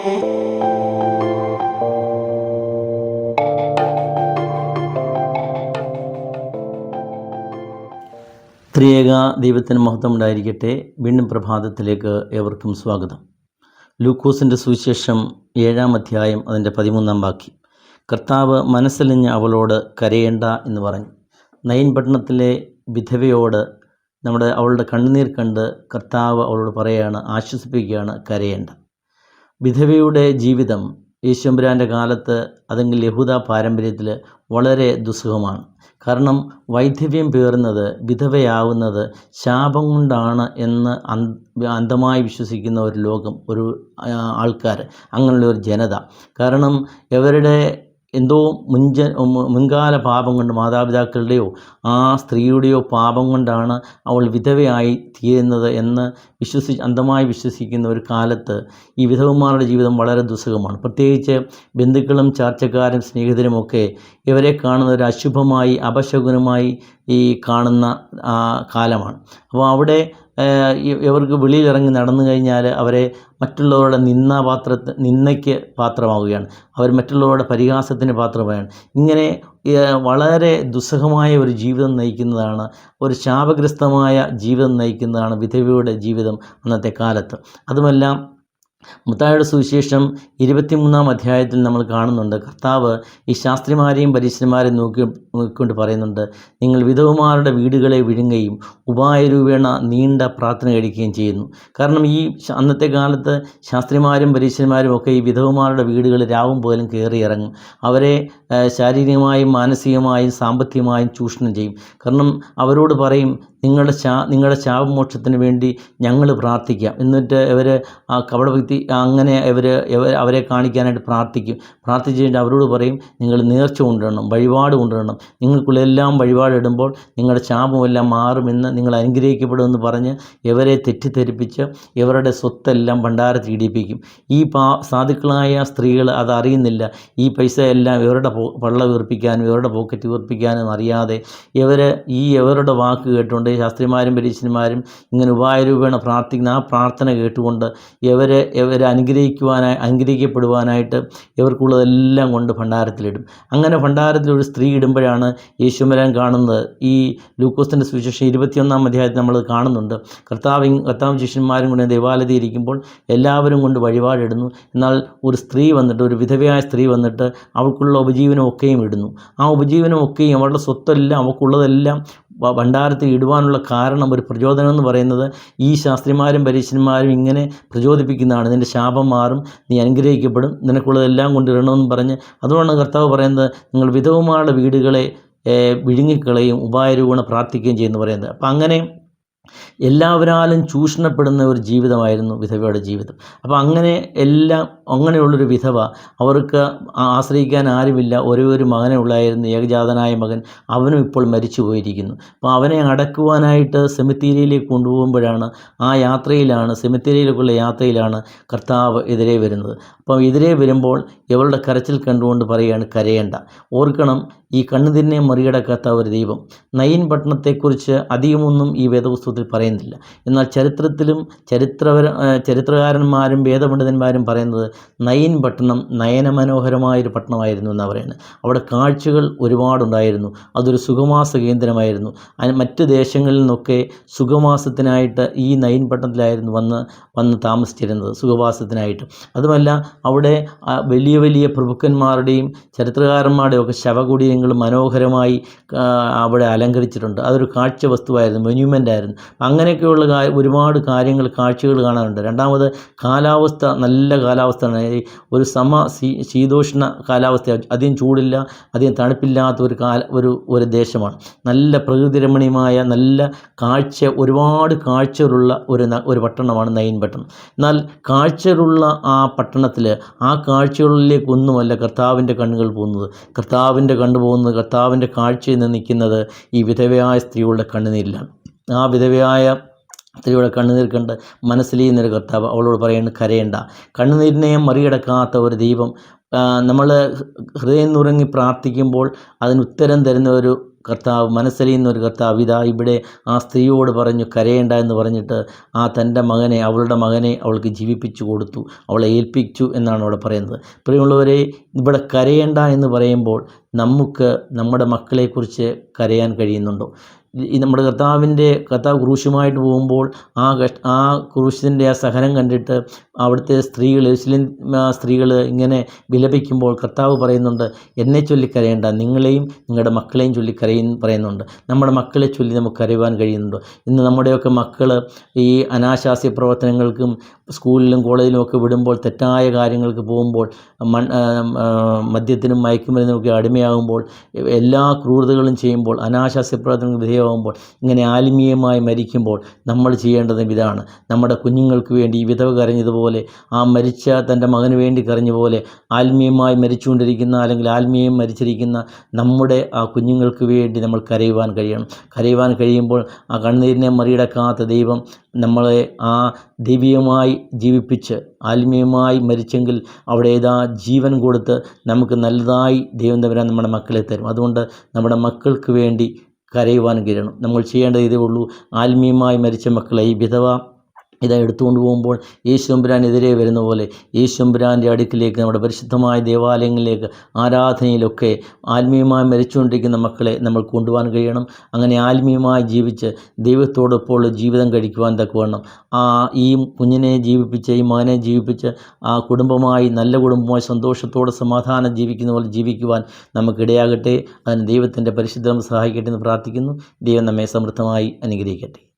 ത്രിയേക ദൈവത്തിന് മഹത്വം ഉണ്ടായിരിക്കട്ടെ വീണ്ടും പ്രഭാതത്തിലേക്ക് ഏവർക്കും സ്വാഗതം. ലൂക്കോസിന്റെ സുവിശേഷം ഏഴാം അധ്യായം അതിന്റെ പതിമൂന്നാം വാക്യം. കർത്താവ് മനസ്സലിഞ്ഞ് അവളോട് കരയേണ്ട എന്ന് പറഞ്ഞു. നയൻ പട്ടണത്തിലെ വിധവയോട് നമ്മുടെ അവളുടെ കണ്ണുനീർ കണ്ട് കർത്താവ് അവളോട് പറയുകയാണ് ആശ്വസിപ്പിക്കുകയാണ് കരയേണ്ട. വിധവയുടെ ജീവിതം യേശുമ്പുരാന്റെ കാലത്ത് അതെങ്കിൽ യഹൂദ പാരമ്പര്യത്തിൽ വളരെ ദുസ്സുഖമാണ് കാരണം വൈധവ്യം പേറുന്നത് വിധവയാവുന്നത് ശാപം കൊണ്ടാണ് എന്ന് അന്ധമായി വിശ്വസിക്കുന്ന ഒരു ലോകം ഒരു ആൾക്കാർ അങ്ങനെയുള്ള ഒരു ജനത. കാരണം ഇവരുടെ എന്തോ മുൻജ മുൻകാല പാപം കൊണ്ട് മാതാപിതാക്കളുടെയോ ആ സ്ത്രീയുടെയോ പാപം കൊണ്ടാണ് അവൾ വിധവയായി തീരുന്നത് എന്ന് വിശ്വസി അന്ധമായി വിശ്വസിക്കുന്ന ഒരു കാലത്ത് ഈ വിധവന്മാരുടെ ജീവിതം വളരെ ദുസ്സഹമാണ്. പ്രത്യേകിച്ച് ബന്ധുക്കളും ചാർച്ചക്കാരും സ്നേഹിതരുമൊക്കെ ഇവരെ കാണുന്ന ഒരു അശുഭമായി അപശകുനമായി ഈ കാണുന്ന കാലമാണ്. അപ്പോൾ അവിടെ ഇവർക്ക് വെളിയിലിറങ്ങി നടന്നു കഴിഞ്ഞാൽ അവരെ മറ്റുള്ളവരുടെ നിന്ന പാത്ര നിന്നയ്ക്ക് പാത്രമാവുകയാണ്. അവർ മറ്റുള്ളവരുടെ പരിഹാസത്തിന് പാത്രമാവുകയാണ്. ഇങ്ങനെ വളരെ ദുസ്സഹമായ ഒരു ജീവിതം നയിക്കുന്നതാണ് ഒരു ശാപഗ്രസ്തമായ ജീവിതം നയിക്കുന്നതാണ് വിധവയുടെ ജീവിതം അന്നത്തെ കാലത്ത്. അതുമെല്ലാം മുത്തായുടെ സുവിശേഷം ഇരുപത്തിമൂന്നാം അധ്യായത്തിൽ നമ്മൾ കാണുന്നുണ്ട്. കർത്താവ് ഈ ശാസ്ത്രിമാരെയും പരീക്ഷന്മാരെയും നോക്കി നോക്കിക്കൊണ്ട് പറയുന്നുണ്ട് നിങ്ങൾ വിധവമാരുടെ വീടുകളെ വിഴുങ്ങുകയും ഉപായ രൂപേണ നീണ്ട പ്രാർത്ഥന കഴിക്കുകയും ചെയ്യുന്നു. കാരണം ഈ അന്നത്തെ കാലത്ത് ശാസ്ത്രിമാരും പരീക്ഷന്മാരും ഒക്കെ ഈ വിധവമാരുടെ വീടുകൾ രാവും പോലും കയറി ഇറങ്ങും. അവരെ ശാരീരികമായും മാനസികമായും സാമ്പത്തികമായും ചൂഷണം ചെയ്യും. കാരണം അവരോട് പറയും നിങ്ങളുടെ ശാ നിങ്ങളുടെ ശാപമോക്ഷത്തിന് വേണ്ടി ഞങ്ങൾ പ്രാർത്ഥിക്കാം. എന്നിട്ട് ഇവർ ആ കപടഭക്തി അങ്ങനെ ഇവർ അവരെ കാണിക്കാനായിട്ട് പ്രാർത്ഥിക്കും. പ്രാർത്ഥിച്ച് കഴിഞ്ഞിട്ട് അവരോട് പറയും നിങ്ങൾ നേർച്ച കൊണ്ടുവരണം വഴിപാട് കൊണ്ടുവരണം. നിങ്ങൾക്കുള്ളെല്ലാം വഴിപാടിടുമ്പോൾ നിങ്ങളുടെ ശാപമെല്ലാം മാറുമെന്ന് നിങ്ങൾ അനുഗ്രഹിക്കപ്പെടുമെന്ന് പറഞ്ഞ് ഇവരെ തെറ്റിദ്ധരിപ്പിച്ച് ഇവരുടെ സ്വത്തെല്ലാം ഭണ്ഡാരത്തിൽ ഇടിപ്പിക്കും. ഈ പാ സാധുക്കളായ സ്ത്രീകൾ അതറിയുന്നില്ല ഈ പൈസ എല്ലാം ഇവരുടെ പള്ള വീർപ്പിക്കാനും ഇവരുടെ പോക്കറ്റ് വീർപ്പിക്കാനും അറിയാതെ ഇവർ ഈ ഇവരുടെ വാക്ക് കേട്ടുകൊണ്ട് ശാസ്ത്രിമാരും പരീക്ഷന്മാരും ഇങ്ങനെ ഉപായരൂപേണ പ്രാർത്ഥിക്കുന്ന ആ പ്രാർത്ഥന കേട്ടുകൊണ്ട് ഇവരെ ഇവരെ അനുഗ്രഹിക്കുവാനായി അനുഗ്രഹിക്കപ്പെടുവാനായിട്ട് ഇവർക്കുള്ളതെല്ലാം കൊണ്ട് ഭണ്ഡാരത്തിലിടും. അങ്ങനെ ഭണ്ഡാരത്തിൽ ഒരു സ്ത്രീ ഇടുമ്പോഴാണ് യേശുമരാൻ കാണുന്നത്. ഈ ലൂക്കോസിന്റെ സുവിശേഷം ഇരുപത്തിയൊന്നാം അധ്യായത്തിൽ നമ്മൾ കാണുന്നുണ്ട്. കർത്താവ് കർത്താവ് ശിഷ്യന്മാരും കൊണ്ട് ദേവാലയത്തിൽ ഇരിക്കുമ്പോൾ എല്ലാവരും കൊണ്ട് വഴിപാടിടുന്നു. എന്നാൽ ഒരു സ്ത്രീ വന്നിട്ട് ഒരു വിധവയായ സ്ത്രീ വന്നിട്ട് അവൾക്കുള്ള ഉപജീവനം ഒക്കെയും ഇടുന്നു. ആ ഉപജീവനം ഒക്കെയും അവളുടെ സ്വത്തെല്ലാം അവൾക്കുള്ളതെല്ലാം ഭണ്ഡാരത്തിൽ ഇടുവാനുള്ള കാരണം ഒരു പ്രചോദനം എന്ന് പറയുന്നത് ഈ ശാസ്ത്രിമാരും പരീക്ഷന്മാരും ഇങ്ങനെ പ്രചോദിപ്പിക്കുന്നതാണ്. നിന്റെ ശാപം മാറും നീ അനുഗ്രഹിക്കപ്പെടും നിനക്കുള്ളതെല്ലാം കൊണ്ടിടണമെന്ന് പറഞ്ഞ് അതുകൊണ്ടാണ് കർത്താവ് പറയുന്നത് നിങ്ങൾ വിധവുമാരുടെ വീടുകളെ വിഴുങ്ങിക്കളയും ഉപായരൂപണ പ്രാർത്ഥിക്കുകയും ചെയ്യുന്നു പറയുന്നത്. അപ്പം അങ്ങനെ എല്ലാവരാലും ചൂഷണപ്പെടുന്ന ഒരു ജീവിതമായിരുന്നു വിധവയുടെ ജീവിതം. അപ്പോൾ അങ്ങനെ എല്ലാം അങ്ങനെയുള്ളൊരു വിധവ അവർക്ക് ആശ്രയിക്കാൻ ആരുമില്ല. ഒരേ ഒരു മകനെ ഉള്ളായിരുന്നു ഏകജാതനായ മകൻ. അവനും ഇപ്പോൾ മരിച്ചു പോയിരിക്കുന്നു. അപ്പോൾ അവനെ അടക്കുവാനായിട്ട് സെമിത്തേരിയിലേക്ക് കൊണ്ടുപോകുമ്പോഴാണ് ആ യാത്രയിലാണ് സെമിത്തേരിയിലേക്കുള്ള യാത്രയിലാണ് കർത്താവ് എതിരെ വരുന്നത്. അപ്പം എതിരെ വരുമ്പോൾ ഇവളുടെ കരച്ചിൽ കണ്ടുകൊണ്ട് പറയുകയാണ് കരയേണ്ട. ഓർക്കണം ഈ കണ്ണുതിരിനെ മറികടക്കാത്ത ഒരു ദൈവം. നയിൻ പട്ടണത്തെക്കുറിച്ച് അധികമൊന്നും ഈ വേദപുസ്തകത്തിൽ പറയുന്നില്ല. എന്നാൽ ചരിത്രത്തിലും ചരിത്രപര ചരിത്രകാരന്മാരും വേദപണ്ഡിതന്മാരും പറയുന്നത് നയിൻ പട്ടണം നയനമനോഹരമായൊരു പട്ടണമായിരുന്നു എന്നാണ് പറയുന്നത്. അവിടെ കാഴ്ചകൾ ഒരുപാടുണ്ടായിരുന്നു. അതൊരു സുഖമാസ കേന്ദ്രമായിരുന്നു. മറ്റ് ദേശങ്ങളിൽ നിന്നൊക്കെ സുഖമാസത്തിനായിട്ട് ഈ നയിൻ പട്ടണത്തിലായിരുന്നു വന്ന് വന്ന് താമസിച്ചിരുന്നത് സുഖവാസത്തിനായിട്ട് അതുമല്ല അവിടെ വലിയ വലിയ പ്രഭുക്കന്മാരുടെയും ചരിത്രകാരന്മാരുടെയും ഒക്കെ ശവകുടീരങ്ങൾ മനോഹരമായി അവിടെ അലങ്കരിച്ചിട്ടുണ്ട്. അതൊരു കാഴ്ച വസ്തുവായിരുന്നു മെന്യൂമെന്റ് ആയിരുന്നു അങ്ങനെയൊക്കെയുള്ള ഒരുപാട് കാര്യങ്ങൾ കാഴ്ചകൾ കാണാനുണ്ട് രണ്ടാമത് കാലാവസ്ഥ നല്ല കാലാവസ്ഥയാണ്. ഒരു സമ ശീതോഷ്ണ കാലാവസ്ഥ. അധികം ചൂടില്ല അധികം തണുപ്പില്ലാത്ത ഒരു കാല ഒരു ഒരു ദേശമാണ്. നല്ല പ്രകൃതിരമണീയമായ നല്ല കാഴ്ച ഒരുപാട് കാഴ്ചകളുള്ള ഒരു ഒരു പട്ടണമാണ് നയിൻ പട്ടണം. എന്നാൽ കാഴ്ചകളുള്ള ആ പട്ടണത്തിൽ ആ കാഴ്ചകളിലേക്കൊന്നുമല്ല കർത്താവിന്റെ കണ്ണുകൾ പോകുന്നത്. കർത്താവിന്റെ കണ്ണു പോകുന്നത് കർത്താവിന്റെ കാഴ്ചയിൽ നിന്ന് നിൽക്കുന്നത് ഈ വിധവയായ സ്ത്രീകളുടെ കണ്ണുനീരിലാണ്. ആ വിധവയായ സ്ത്രീയുടെ കണ്ണുനീർ കണ്ട് മനസ്സിലെയ്യുന്നൊരു കർത്താവ് അവളോട് പറയുന്നത് കരയേണ്ട. കണ്ണുനീരിനെ മറികടക്കാത്ത ഒരു ദൈവം നമ്മൾ ഹൃദയം നുറങ്ങി പ്രാർത്ഥിക്കുമ്പോൾ അതിന് ഉത്തരം തരുന്ന ഒരു കർത്താവ് മനസ്സലിയുന്ന ഒരു കർത്താവ് ഇതാ ഇവിടെ ആ സ്ത്രീയോട് പറഞ്ഞു കരയേണ്ട എന്ന് പറഞ്ഞിട്ട് ആ തന്റെ മകനെ അവളുടെ മകനെ അവൾക്ക് ജീവിപ്പിച്ചു കൊടുത്തു അവളെ ഏൽപ്പിച്ചു എന്നാണ് അവിടെ പറയുന്നത്. പ്രിയമുള്ളവരെ ഇവിടെ കരയേണ്ട എന്ന് പറയുമ്പോൾ നമുക്ക് നമ്മുടെ മക്കളെക്കുറിച്ച് കരയാൻ കഴിയുന്നുണ്ടോ? ഈ നമ്മുടെ കർത്താവിന്റെ കർത്താവ് ക്രൂശുമായിട്ട് പോകുമ്പോൾ ആ കഷ് ആ ക്രൂശിന്റെ ആ സഹനം കണ്ടിട്ട് അവിടുത്തെ സ്ത്രീകൾ മുസ്ലിം സ്ത്രീകൾ ഇങ്ങനെ വിലപിക്കുമ്പോൾ കർത്താവ് പറയുന്നുണ്ട് എന്നെ ചൊല്ലിക്കരയേണ്ട നിങ്ങളെയും നിങ്ങളുടെ മക്കളെയും ചൊല്ലിക്കരയും പറയുന്നുണ്ട്. നമ്മുടെ മക്കളെ ചൊല്ലി നമുക്ക് കരയുവാൻ കഴിയുന്നുണ്ടോ. ഇന്ന് നമ്മുടെയൊക്കെ മക്കൾ ഈ അനാശാസ്യ പ്രവർത്തനങ്ങൾക്കും സ്കൂളിലും കോളേജിലും ഒക്കെ വിടുമ്പോൾ തെറ്റായ കാര്യങ്ങൾക്ക് പോകുമ്പോൾ മദ്യത്തിനും മയക്കുമരുന്നിനുമൊക്കെ അടിമയാകുമ്പോൾ എല്ലാ ക്രൂരതകളും ചെയ്യുമ്പോൾ അനാശാസ്യ പ്രവർത്തനങ്ങൾക്ക് വിധേയമാകുമ്പോൾ ഇങ്ങനെ ആത്മീയമായി മരിക്കുമ്പോൾ നമ്മൾ ചെയ്യേണ്ടത് ഇതാണ്. നമ്മുടെ കുഞ്ഞുങ്ങൾക്ക് വേണ്ടി ഈ വിധവ കരഞ്ഞതുപോലെ ആ മരിച്ച തന്റെ മകന് വേണ്ടി കരഞ്ഞ പോലെ ആത്മീയമായി മരിച്ചുകൊണ്ടിരിക്കുന്ന അല്ലെങ്കിൽ ആത്മീയം മരിച്ചിരിക്കുന്ന നമ്മുടെ ആ കുഞ്ഞുങ്ങൾക്ക് വേണ്ടി നമ്മൾ കരയുവാൻ കഴിയണം. കരയുവാൻ കഴിയുമ്പോൾ ആ കണ്ണീരിനെ മറികടക്കാത്ത ദൈവം നമ്മളെ ആ ദൈവീയമായി ജീവിപ്പിച്ച് ആത്മീയമായി മരിച്ചെങ്കിൽ അവിടെ ഏതാ ജീവൻ കൊടുത്ത് നമുക്ക് നല്ലതായി ദൈവം തവരാൻ നമ്മുടെ മക്കളെ തരും. അതുകൊണ്ട് നമ്മുടെ മക്കൾക്ക് വേണ്ടി കരയുവാൻ കഴിയണം. നമ്മൾ ചെയ്യേണ്ടത് ഇതേ ഉള്ളൂ. ആത്മീയമായി മരിച്ച മക്കളെ ഈ വിധവ ഇതാ എടുത്തുകൊണ്ട് പോകുമ്പോൾ യേശുമ്പുരാനെതിരെ വരുന്ന പോലെ യേശുമ്പുരാന്റെ അടുക്കിലേക്ക് നമ്മുടെ പരിശുദ്ധമായ ദേവാലയങ്ങളിലേക്ക് ആരാധനയിലൊക്കെ ആത്മീയമായി മരിച്ചുകൊണ്ടിരിക്കുന്ന മക്കളെ നമ്മൾ കൊണ്ടുപോകാൻ കഴിയണം. അങ്ങനെ ആത്മീയമായി ജീവിച്ച് ദൈവത്തോടൊപ്പമുള്ള ജീവിതം കഴിക്കുവാൻ തക്കവണ്ണം ആ ഈ കുഞ്ഞിനെ ജീവിപ്പിച്ച് ഈ മകനെ ജീവിപ്പിച്ച് ആ കുടുംബമായി നല്ല കുടുംബമായി സന്തോഷത്തോടെ സമാധാനം ജീവിക്കുന്ന പോലെ ജീവിക്കുവാൻ നമുക്കിടയാകട്ടെ. അതിന് ദൈവത്തിന്റെ പരിശുദ്ധം സഹായിക്കട്ടെ എന്ന് പ്രാർത്ഥിക്കുന്നു. ദൈവം നമ്മെ സമൃദ്ധമായി അനുഗ്രഹിക്കട്ടെ.